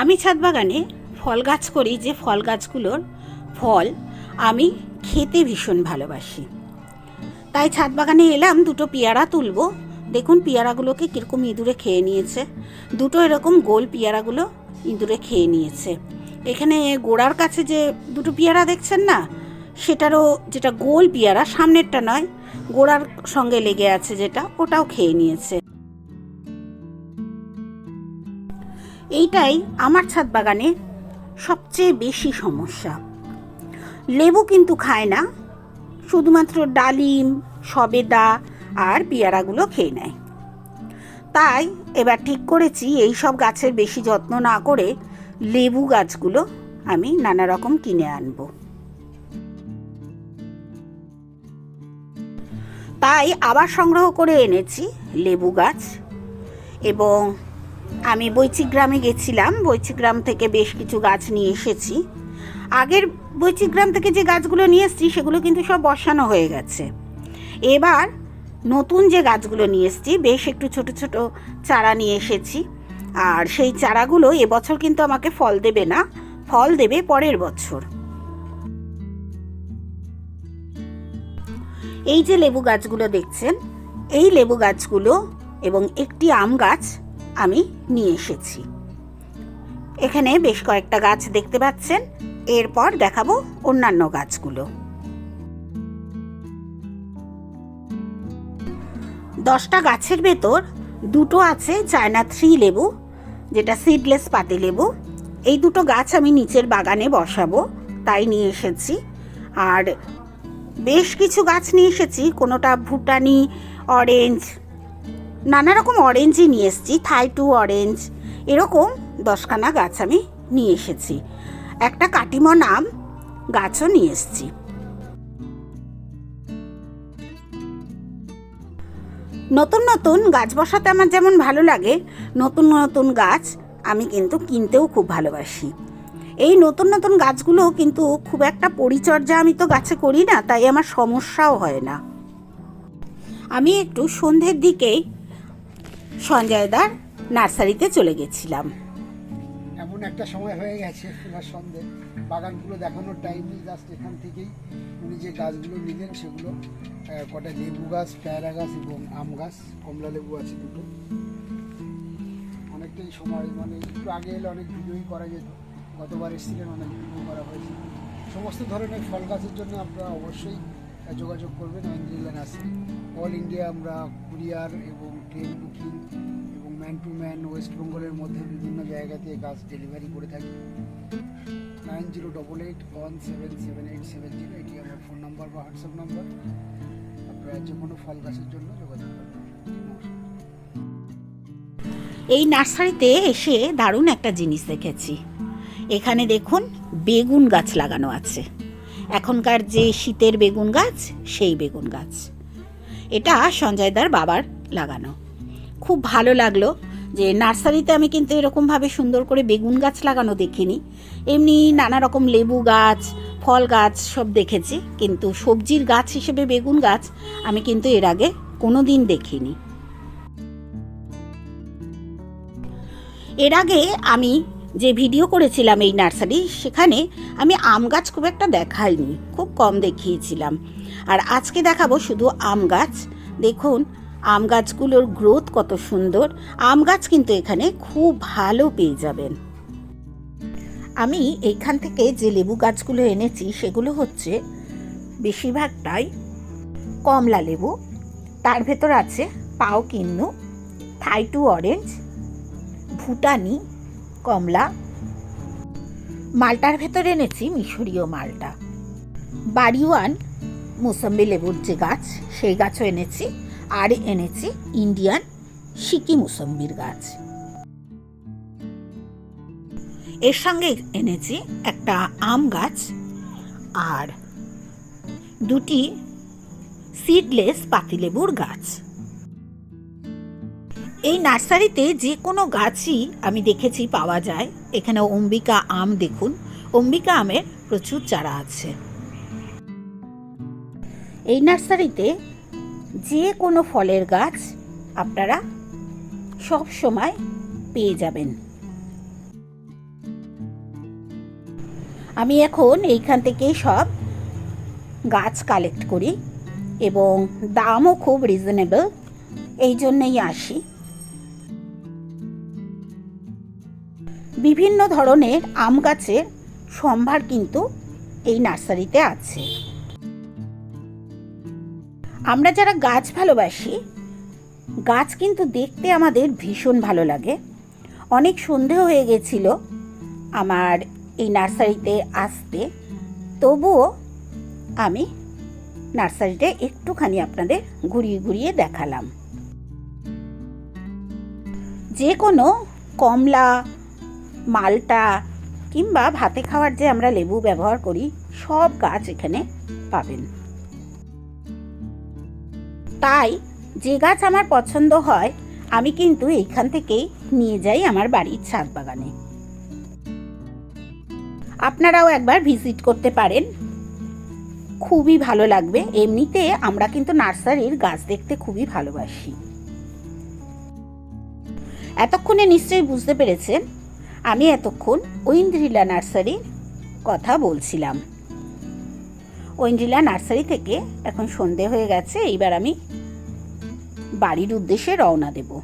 আমি ছাদ বাগানে ফল গাছ করি যে ফল গাছগুলোর ফল আমি খেতে ভীষণ ভালোবাসি। তাই ছাদ বাগানে এলাম, দুটো পেয়ারা তুলবো। দেখুন পেয়ারাগুলোকে কীরকম ইঁদুরে খেয়ে নিয়েছে। দুটো এরকম গোল পেয়ারাগুলো ইঁদুরে খেয়ে নিয়েছে। এখানে গোড়ার কাছে যে দুটো পেয়ারা দেখছেন না, সেটারও যেটা গোল পেয়ারা, সামনেরটা নয়, গোড়ার সঙ্গে লেগে আছে যেটা, ওটাও খেয়ে নিয়েছে। এইটাই আমার ছাদ বাগানে সবচেয়ে বেশি সমস্যা। লেবু কিন্তু খায় না, শুধুমাত্র ডালিম, সবেদা আর পেয়ারাগুলো খেয়ে নেয়। তাই এবার ঠিক করেছি এই সব গাছের বেশি যত্ন না করে লেবু গাছগুলো আমি নানা রকম কিনে আনব। তাই আবার সংগ্রহ করে এনেছি লেবু গাছ এবং আমি বৈচিগ্রামে গেছিলাম। বৈচিগ্রাম থেকে বেশ কিছু গাছ নিয়ে এসেছি। আগের বৈচিগ্রাম থেকে যে গাছগুলো নিয়ে এসেছি, সেগুলো কিন্তু সব বসানো হয়ে গেছে। এবার নতুন যে গাছগুলো নিয়ে এসেছি, বেশ একটু ছোট ছোট চারা নিয়ে এসেছি। আর সেই চারাগুলো এবছর কিন্তু আমাকে ফল দেবে না, ফল দেবে পরের বছর। এই যে লেবু গাছগুলো দেখছেন, এই লেবু গাছগুলো এবং একটি আম গাছ আমি নিয়ে এসেছি। এখানে বেশ কয়েকটা গাছ দেখতে পাচ্ছেন। এরপর দেখাবো অন্যান্য গাছগুলো। দশটা গাছের ভেতর দুটো আছে চায়না থ্রি লেবু, যেটা সিডলেস পাতি লেবু। এই দুটো গাছ আমি নিচের বাগানে বসাবো, তাই নিয়ে এসেছি। আর বেশ কিছু গাছ নিয়ে এসেছি, কোনোটা ভুটানি, অরেঞ্জ নানা রকম অরেঞ্জই নিয়ে এসেছি, থাই টু অরেঞ্জ এরকম দশখানা গাছ আমি নিয়ে এসেছি। একটা কাটিমন আম গাছও নিয়ে এসেছি। নতুন নতুন গাছ বসাতে আমার যেমন ভালো লাগে, নতুন নতুন গাছ আমি কিন্তু কিনতেও খুব ভালোবাসি। এই নতুন নতুন গাছগুলো কিন্তু খুব একটা পরিচর্যা আমি তো গাছে করি না, তাই আমার সমস্যাও হয় না। আমি একটু সন্ধ্যের দিকেই সঞ্জয়দার নার্সারিতে চলে গেছিলাম। এমন একটা সময় হয়ে গেছে, এবার সন্ধে। বাগানগুলো দেখানোর টাইম নেই জাস্ট এখান থেকেই উনি যে গাছগুলো নিলেন সেগুলো কটা লেবু গাছ, পেয়ারা গাছ এবং আম গাছ, কমলা লেবু আছে দুটো। অনেকটাই সময় মানে একটু আগে এলে অনেক ভিডিওই করা যেত। গতবার এসেছিলেন, অনেক ভিডিও করা হয়েছে। সমস্ত ধরনের ফল গাছের জন্য আপনারা অবশ্যই যোগাযোগ করবেন অঞ্জেলা নার্সারি অল ইন্ডিয়া আমরা কুরিয়ার এবং ট্রেন বুকিং এবং ম্যান টু ম্যান ওয়েস্ট বেঙ্গলের মধ্যে বিভিন্ন জায়গাতে গাছ ডেলিভারি করে থাকি। Nine zero double eight one seven seven eight seven zero এটি আমার ফোন নাম্বার বা হোয়াটসঅ্যাপ নাম্বার আপনারা যে কোনো ফল গাছের জন্য যোগাযোগ করবেন এই নার্সারিতে এসে দারুণ একটা জিনিস দেখেছি। এখানে দেখুন, বেগুন গাছ লাগানো আছে। এখনকার যে শীতের বেগুন গাছ, সেই বেগুন গাছ। এটা সঞ্জয়দার বাবার লাগানো। খুব ভালো লাগল যে নার্সারিতে আমি কিন্তু এরকমভাবে সুন্দর করে বেগুন গাছ লাগানো দেখিনি। এমনি নানা রকম লেবু গাছ, ফল গাছ সব দেখেছি, কিন্তু সবজির গাছ হিসেবে বেগুন গাছ আমি কিন্তু এর আগে কোনো দিন দেখিনি। এর আগে আমি যে ভিডিও করেছিলাম এই নার্সারি, সেখানে আমি আম গাছ খুব একটা দেখাইনি, খুব কম দেখিয়েছিলাম। আর আজকে দেখাবো শুধু আম গাছ। দেখুন, আম গাছগুলোর গ্রোথ কত সুন্দর। আম গাছ কিন্তু এখানে খুব ভালো পেয়ে যাবেন। আমি এইখান থেকে যে লেবু গাছগুলো এনেছি, সেগুলো হচ্ছে বেশিরভাগটাই কমলা লেবু। তার ভেতর আছে পাও কিন্নু থাইটু অরেঞ্জ, ভুটানি কমলা। মালটার ভেতরে এনেছি মিশরীয় মালটা। বাড়িওয়ান মুসাম্বি লেবুর যে গাছ, সেই গাছও এনেছি, আর এনেছি ইন্ডিয়ান সিকি মুসম্বির গাছ। এর সঙ্গে এনেছি একটা আম গাছ আর দুটি সিডলেস পাতিলেবুর গাছ। এই নার্সারিতে যে কোনো গাছই আমি দেখেছি পাওয়া যায়। এখানে অম্বিকা আম দেখুন। অম্বিকা আমের প্রচুর চারা আছে। এই নার্সারিতে যে কোনো ফলের গাছ আপনারা সব সময় পেয়ে যাবেন। আমি এখন এইখান থেকেই সব গাছ কালেক্ট করি এবং দামও খুব রিজনেবল। এই জন্যেই আসি। বিভিন্ন ধরনের আম গাছের সম্ভার কিন্তু এই নার্সারিতে আছে। আমরা যারা গাছ ভালোবাসি, গাছ কিন্তু দেখতে আমাদের ভীষণ ভালো লাগে। অনেক সন্দেহ হয়ে গেছিল আমার এই নার্সারিতে আসতে। তবুও আমি নার্সারিতে একটুখানি আপনাদের ঘুরিয়ে ঘুরিয়ে দেখালাম। যে কোনো কমলা মালটা কিংবা ভাতে খাওয়ার যে আমরা লেবু ব্যবহার করি, সব গাছ এখানে পাবেন। তাই যে গাছ আমার পছন্দ হয়, আমি কিন্তু এইখান থেকেই নিয়ে যাই আমার বাড়ির ছাদ বাগানে। আপনারাও একবার ভিজিট করতে পারেন। খুবই ভালো লাগবে। এমনিতে আমরা কিন্তু নার্সারির গাছ দেখতে খুবই ভালোবাসি। এতক্ষণে নিশ্চয়ই বুঝতে পেরেছেন আমি এতক্ষণ ঐন্দ্রিলা নার্সারির কথা বলছিলাম। ঐন্দ্রিলা নার্সারি থেকে এখন সন্ধে হয়ে গেছে, এইবার আমি বাড়ির উদ্দেশ্যে রওনা দেবো।